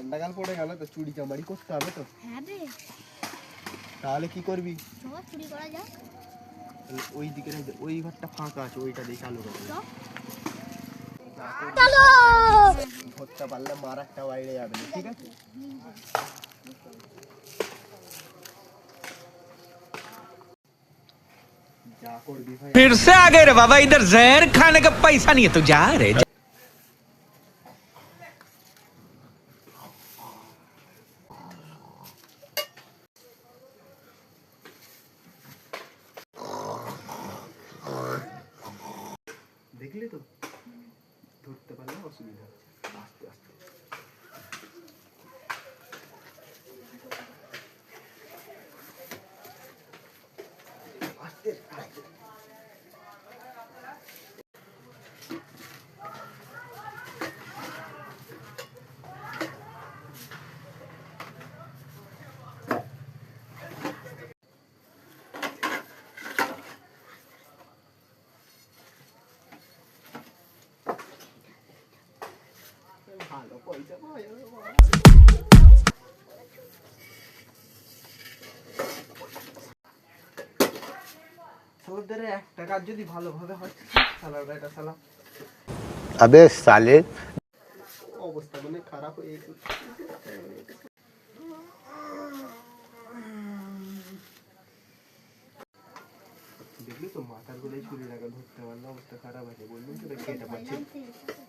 ঠান্ডাকাল পড়ে গেল তো চুরি চামারি করতে হবে তো হ্যাঁ রে তাহলে কি করবি সব চুরি করা যাক ওই দিকে ওই ঘরটা ফাঁকা আছে ওইটা দিয়ে চালু করবি চলো ঘরটা পারলে মারাটা বাইরে যাবে ঠিক আছে फिर से आ गए रे बाबा इधर जहर खाने का पैसा नहीं है तो जा रहे দেখলে তো ধরতে পারলে অসুবিধা আস্তে আস্তে আস্তে আস্তে हां लोग ऐसा हो या हो छोले डरे एकटा काद यदि ভালোভাবে হয় সালাড়া এটা সালা আবে সালে অবস্থা মনে খারাপ হই একটু দেখলি তো মাথার গলে চুল লাগা ধরতে মান অবস্থা খারাপ হয়ে বললি তো কিটা হচ্ছে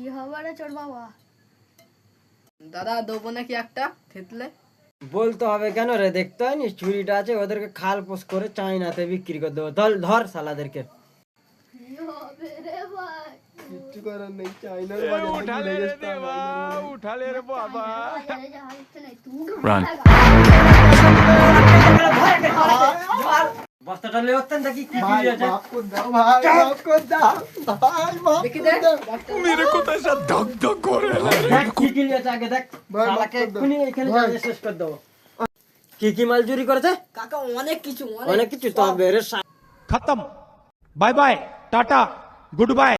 কি খবর চোর বাবা দাদা দেবো নাকি একটা থেতলে বলতে হবে কেন রে দেখতে হয়নি চুরিটা আছে ওদেরকে খাল পোষ করে চাইনাতে বিক্রি করে দেবো ধর ধর সালাদেরকে Run. কি কি ভাই মাফ কর দাও ভাই মাফ কর দাও ভাই মাফ করে দেখ কি কি আগে দেখ এখানে শেষ কর দাও কি কি মাল চুরি করেছে কাকা অনেক কিছু অনেক কিছু তবে রে খতম bye bye tata good bye